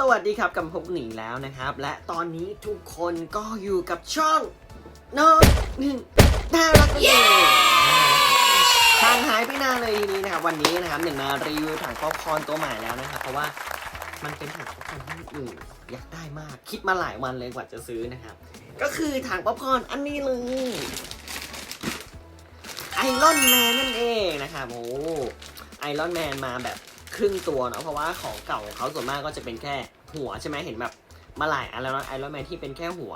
สวัสดีครับกับพบหนิงแล้วนะครับ และตอนนี้ทุกคนก็อยู่กับช่องน้องหนึ่งน่ารักเลยทางหายไปนานเลยทีนี้นะครับ วันนี้นะครับหนึ่งมารีวิวถังป๊อปคอร์นตัวใหม่แล้วนะครับ เพราะว่ามันเป็นถังป๊อปคอร์นที่อื่นอยากได้มากคิดมาหลายวันเลยกว่าจะซื้อนะครับ ก็คือถังป๊อปคอร์นอันนี้เลยไอรอนแมนนั่นเองนะครับโอ้ไอรอนแมนมาแบบ ครึ่งตัวเนาะเพราะว่าของเก่าของเขาส่วนมากก็จะเป็นแค่หัวใช่ไหมเห็นแบบมาหลายอันแล้วนะไอรอนแมนที่เป็นแค่หัว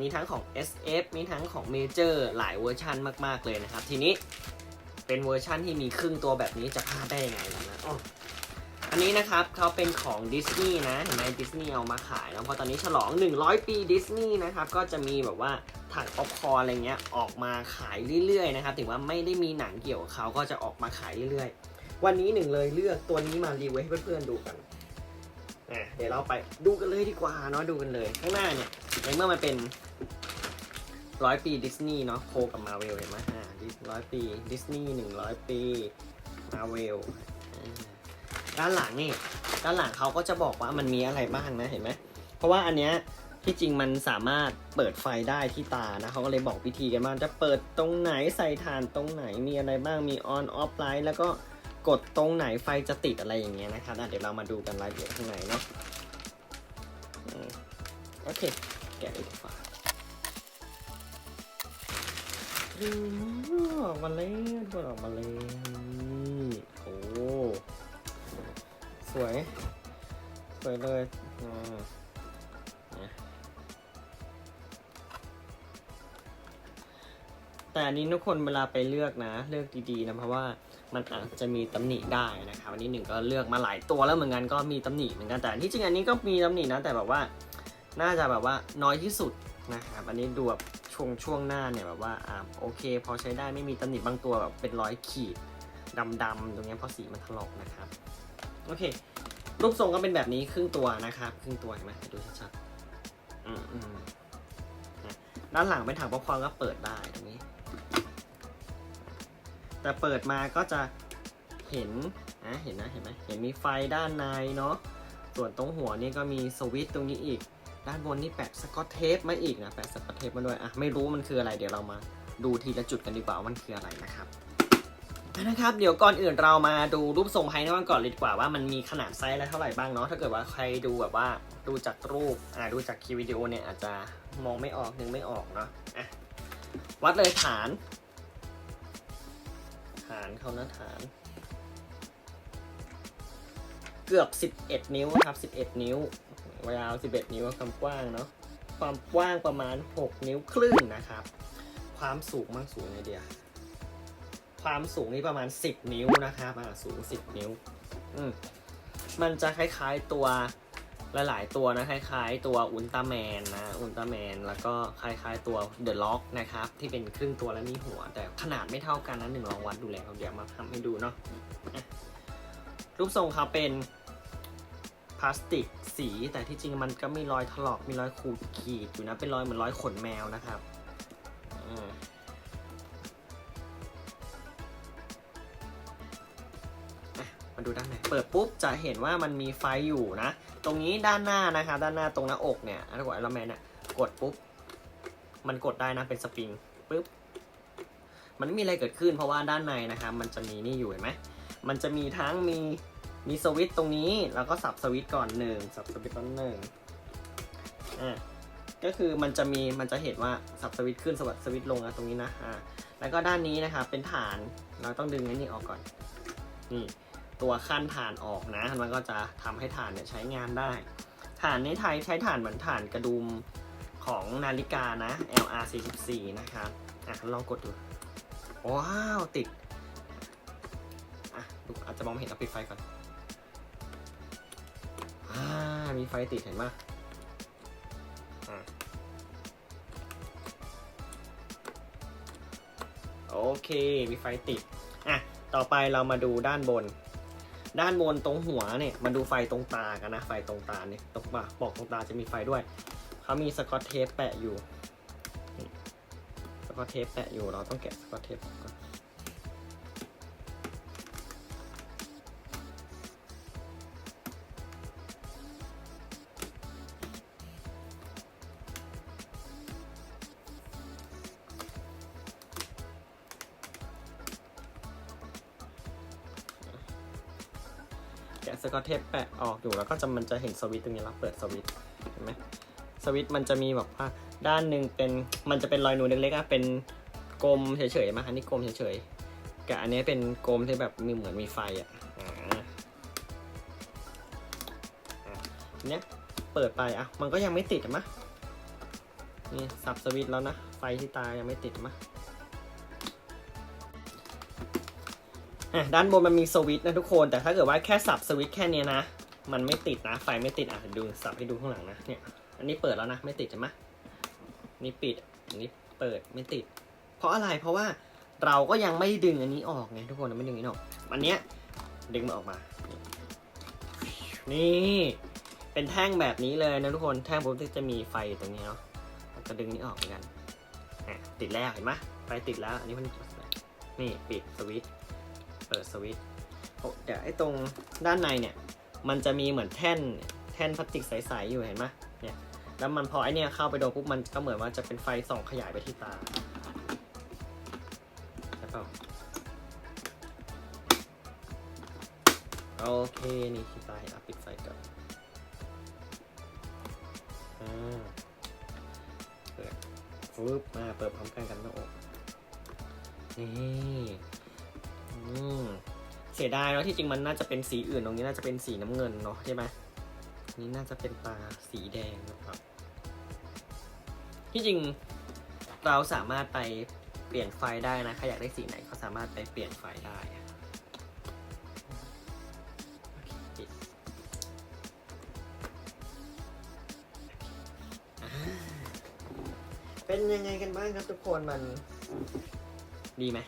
มีทั้งของ SF มีทั้งของ Major หลายเวอร์ชันมากๆเลยนะครับ ทีนี้เป็นเวอร์ชันที่มีครึ่งตัวแบบนี้จะพลาดได้ยังไงล่ะนะอันนี้นะครับเขาเป็นของดิสนีย์นะเห็นไหมดิสนีย์เอามาขายเนาะเพราะตอนนี้ฉลอง 100 ปีดิสนีย์นะครับก็จะมีแบบว่าถังป๊อปคอร์อะไรเงี้ยออกมาขายเรื่อยๆนะครับถึงว่าไม่ได้มีหนังเกี่ยวกับเขาก็จะออกมาขายเรื่อยๆ วันนี้หนึ่งเลยเลือกตัวนี้มารีวิวให้เพื่อนๆดูกันอะเดี๋ยวเราไปดูกันเลยดีกว่าเนาะดูกันเลย ข้างหน้าเนี่ยในเมื่อมันเป็นร้อยปีดิสนีย์เนาะโคกับมาเวลเห็นไหมอ่าร้อยปีดิสนีย์หนึ่งร้อยปีมาเวลด้านหลังนี่ด้านหลังเขาก็จะบอกว่ามันมีอะไรบ้างนะเห็นไหมเพราะว่าอันเนี้ยที่จริงมันสามารถเปิดไฟได้ที่ตานะเขาก็เลยบอกวิธีกันว่าจะเปิดตรงไหนใส่ถ่านตรงไหนมีอะไรบ้างมีออนออฟไลท์แล้วก็ กดตรงไหนไฟจะติดอะไรอย่างเงี้ยนะครับเดี๋ยวเรามาดูกันรายละเอียดข้างในเนาะโอเค แกะดีกว่าอืมออกมาแล้วตัวออกมาแล้วนี่โอ้สวย สวยเลยอ่าเนี่ยแต่อันนี้ทุกคนเวลาไปเลือกนะ เลือกดีๆนะเพราะว่า มันอาจจะมีตำหนิได้นะครับอันนี้หนึ่งก็เลือกมาหลายตัวแล้วเหมือนกันก็มีตำหนิเหมือนกันแต่ที่จริงอันนี้ก็มีตำหนินะแต่แบบว่าน่าจะแบบว่าน้อยที่สุดนะครับอันนี้ดูแบบช่วงช่วงหน้าเนี่ยแบบว่าอ่าโอเค พอใช้ได้ไม่มีตำหนิบางตัวแบบเป็นรอยขีดดำๆตรงนี้เพราะสีมันถลอกนะครับโอเค รูปทรงก็เป็นแบบนี้ครึ่งตัวนะครับครึ่งตัวเห็นไหมดูชัดๆอืมอืมด้านหลังเป็นถังป๊อปคอร์นก็เปิดได้ตรงนี้ แต่เปิดมาก็จะเห็นนะเห็นนะเห็นไหมเห็นมีไฟด้านในเนาะส่วนตรงหัวนี่ก็มีสวิตช์ตรงนี้อีก ด้านบนนี่แปะสกอตเทปมาอีกนะแปะสกอตเทปมาด้วยอะไม่รู้มันคืออะไรเดี๋ยวเรามาดูทีละจุดกันดีกว่าว่ามันคืออะไรนะครับนะครับเดี๋ยวก่อนอื่นเรามาดูรูปทรงภายนอกก่อนเลยดีกว่าว่ามันมีขนาดไซส์อะไรเท่าไหร่บ้างเนาะถ้าเกิดว่าใครดูแบบว่าดูจากรูปอ่าดูจากคลิปวิดีโอเนี่ยอาจจะมองไม่ออกนึกไม่ออกเนาะอะวัดเลยฐาน ฐานเขานะฐาน เกือบ 11 นิ้วครับ 11 นิ้วยาว 11 นิ้วความกว้างเนาะความกว้างประมาณ 6 นิ้วครึ่งนะครับ ความสูงมากสูงไงเดียความสูงนี่ประมาณ 10 นิ้วนะครับอ่าสูง 10 นิ้ว อืมมันจะคล้ายๆตัว หลายๆตัวนะคล้ายๆ ตัวอุลตร้าแมนนะอุลตร้าแมนแล้วก็คล้ายๆ ตัวเดอะล็อกนะครับ ที่เป็นครึ่งตัวและมีหัว แต่ขนาดไม่เท่ากันนะหนึ่งลองวัดดูแล้ว เดี๋ยวมาทำให้ดูเนาะรูปทรงเขาเป็นพลาสติกสีแต่ที่จริงมันก็มีรอยถลอกมีรอยขูดขีดอยู่นะเป็นรอยเหมือนรอยขนแมวนะครับมาดูด้านในเปิดปุ๊บจะเห็นว่ามันมีไฟอยู่นะ ตรงนี้ด้านหน้านะคะด้านหน้าตรงหน้าอกเนี่ยถ้ากดไอรอนแมนเนี่ยกดปุ๊บ มันกดได้นะเป็นสปริงปุ๊บ มันไม่มีอะไรเกิดขึ้นเพราะว่าด้านในนะครับ มันจะมีนี่อยู่เห็นไหมมันจะมีทั้งมีมีสวิตช์ตรงนี้ แล้วก็สับสวิตช์ก่อนหนึ่งสับสวิตช์ก่อนหนึ่งอ่าก็คือมันจะมีมันจะเห็นว่าสับสวิตช์ขึ้นสวัสดสวิตช์ลงนะตรงนี้นะอ่าแล้วก็ด้านนี้นะครับเป็นฐานเราต้องดึงไอ้นี่ออกก่อนนี่ ตัวขั้นฐานออกนะ มันก็จะทำให้ฐานเนี่ยใช้งานได้ ฐานในไทยใช้ฐานเหมือนฐานกระดุมของนาฬิกานะ LR 44นะครับอะลองกดดู ว้าว ติด อะดูอาจจะมองไม่เห็นเอาปิดไฟก่อนอ่ามีไฟติดเห็นไหมอะโอเค มีไฟติด อะ ต่อไปเรามาดูด้านบน ด้านบนตรงหัวเนี่ยมันดูไฟตรงตากันนะไฟตรงตาเนี่ยตรงปากบอกตรงตาจะมีไฟด้วยเขามีสกอตเทปแปะอยู่สกอตเทปแปะอยู่เราต้องแกะสกอตเทปออกก่อน สกอตเทปแปะออกอยู่แล้วก็จะมันจะเห็นสวิตตรงนี้เราเปิดสวิตเห็นไหมสวิตมันจะมีแบบว่าด้านหนึ่งเป็นมันจะเป็นรอยนูนเล็กๆอะเป็นกลมเฉยๆมาอันนี้กลมเฉยๆกับอันนี้เป็นกลมที่แบบมีเหมือนมีไฟอะอะเนี้ยเปิดไปอะมันก็ยังไม่ติดมะนี่สับสวิตแล้วนะไฟที่ตายังไม่ติดมะ อะด้านบนมันมีสวิตช์นะทุกคน แต่ถ้าเกิดว่าแค่สับสวิตช์แค่เนี้ยนะ มันไม่ติดนะ ไฟไม่ติดอะดูสับให้ดูข้างหลังนะ เนี่ย อันนี้เปิดแล้วนะ ไม่ติดใช่ไหมนี่ปิด อันนี้เปิดไม่ติด เพราะอะไร เพราะว่าเราก็ยังไม่ดึงอันนี้ออกไงทุกคนไม่ดึงอันนี้ออกอันเนี้ยดึงมันออกมา นี่เป็นแท่งแบบนี้เลยนะทุกคน แท่งปุ๊บจะมีไฟตรงนี้เนาะจะดึงนี้ออกเหมือนกัน ติดแล้วเห็นไหมไฟติดแล้ว อันนี้มันนี่ปิดสวิตช์ เปิดสวิตช์โอ้เดี๋ยวไอ้ตรงด้านในเนี่ย มันจะมีเหมือนแท่นแท่นพลาสติกใสๆอยู่เห็นไหมเนี่ยแล้วมันพอไอเนี่ยเข้าไปโดนปุ๊บมันก็เหมือนว่าจะเป็นไฟส่องขยายไปที่ตาใช่เปล่าโอเค นี่ที่ตาอะปิดไฟก่อนอ่าเปิดฟึบมาเปิดพร้อมกันกันหน้าอกนี่ เสียดายเนาะที่จริงมันน่าจะเป็นสีอื่นตรงนี้น่าจะเป็นสีน้ำเงินเนาะใช่ไหมนี่น่าจะเป็นตาสีแดงนะครับ ที่จริงเราสามารถไปเปลี่ยนไฟได้นะใครอยากได้สีไหนก็สามารถไปเปลี่ยนไฟได้เป็นยังไงกันบ้างครับทุกคนมันดีไหม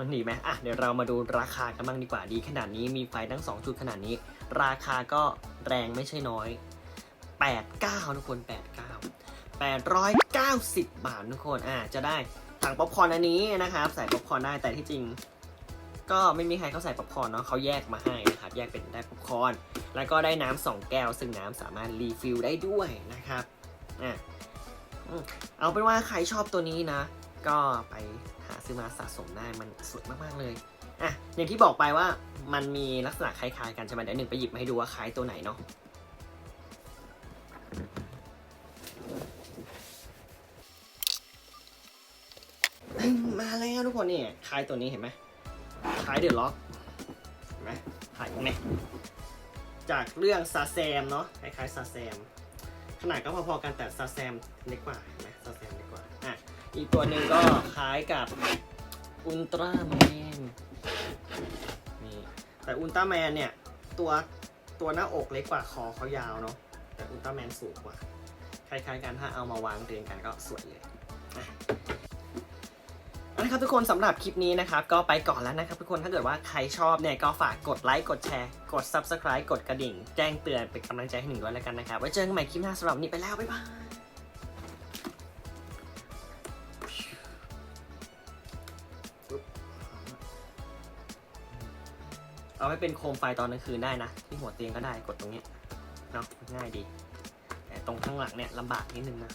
มันหนีไหมอะเดี๋ยวเรามาดูราคากันบ้างดีกว่าดี ขนาดนี้มีไฟทั้ง 2 จุดขนาดนี้ ราคาก็แรงไม่ใช่น้อย 89 ทุกคน 89 890 บาททุกคนอะจะได้ถังป๊อปคอร์นอันนี้นะครับใส่ป๊อปคอร์นได้แต่ที่จริง ก็ไม่มีใครเขาใส่ป๊อปคอร์นเนาะเขาแยกมาให้นะครับแยกเป็นได้ป๊อปคอร์นแล้วก็ได้น้ำสองแก้ว ซึ่งน้ำสามารถรีฟิลได้ด้วยนะครับอะเอาเป็นว่าใครชอบตัวนี้นะ ก็ไป ซื้อมาสะสมได้มันสวยมาก ๆ เลย อะ อย่างที่บอกไปว่ามันมีลักษณะคล้าย ๆ กันใช่ไหมเดี๋ยวหนึ่งไปหยิบมาให้ดูว่าคล้ายตัวไหนเนาะมาแล้วทุกคนนี่คล้ายตัวนี้เห็นไหมคล้ายเดือะล็อกเห็นไหมคล้ายไหมจากเรื่องซาแซมเนาะคล้ายๆซาแซมขนาดก็พอๆกันแต่ซาแซมเล็กกว่าเห็นไหม อีกตัวหนึ่งก็คล้ายกับอุลตร้าแมนนี่แต่อุลตร้าแมนเนี่ย ตัวตัวหน้าอกเล็กกว่าคอเขายาวเนาะแต่อุลตร้าแมนสูงกว่า คล้ายๆกันถ้าเอามาวางเรียงกันก็สวยเลยอะครับทุกคนสำหรับคลิปนี้นะครับ ก็ไปก่อนแล้วนะครับทุกคนถ้าเกิดว่าใครชอบเนี่ยก็ฝากกดไลค์กดแชร์กด Subscribe กดกระดิ่ง แจ้งเตือนเป็นกำลังใจให้หนึ่งด้วยแล้วกันนะครับ ไว้เจอกันใหม่คลิปหน้าสำหรับนนี้ไปแล้ว บ๊ายบาย เอาไว้เป็นโคมไฟตอนกลางคืนได้นะ ที่หัวเตียงก็ได้กดตรงนี้เนาะง่ายดี แต่ตรงข้างหลังเนี่ยลำบากนิดนึงนะ